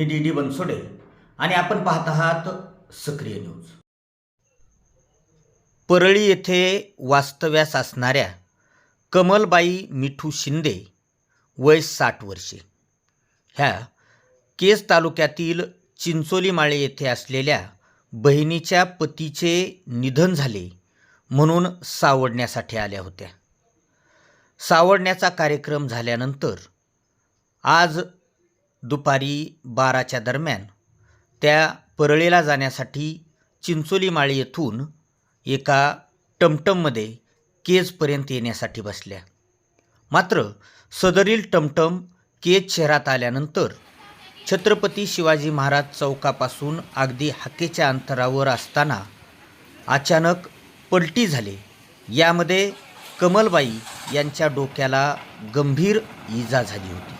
मी D D Bansode आणि आपण पाहत आहात सक्रिय न्यूज. परळी येथे वास्तव्यास असणाऱ्या कमलबाई मिठू शिंदे वय साठ वर्षे. ह्या केस तालुक्यातील चिंचोलीमाळे येथे असलेल्या बहिणीच्या पतीचे निधन झाले म्हणून सावडण्यासाठी आल्या होत्या. सावडण्याचा कार्यक्रम झाल्यानंतर आज दुपारी बाराच्या दरम्यान त्या परळीला जाण्यासाठी चिंचोलीमाळी येथून एका टमटममध्ये केजपर्यंत येण्यासाठी बसल्या. मात्र सदरील टमटम केज शहरात आल्यानंतर छत्रपती शिवाजी महाराज चौकापासून अगदी हाकेच्या अंतरावर असताना अचानक पलटी झाली. यामध्ये कमलबाई यांच्या डोक्याला गंभीर इजा झाली होती.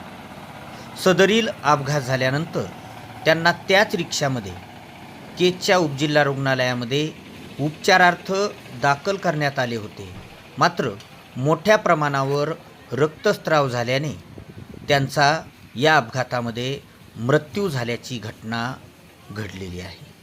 सदरील अपघात झाल्यानंतर त्यांना त्याच रिक्षामध्ये केजच्या उपजिल्हा रुग्णालयामध्ये उपचारार्थ दाखल करण्यात आले होते. मात्र मोठ्या प्रमाणावर रक्तस्त्राव झाल्याने त्यांचा या अपघातामध्ये मृत्यू झाल्याची घटना घडलेली आहे.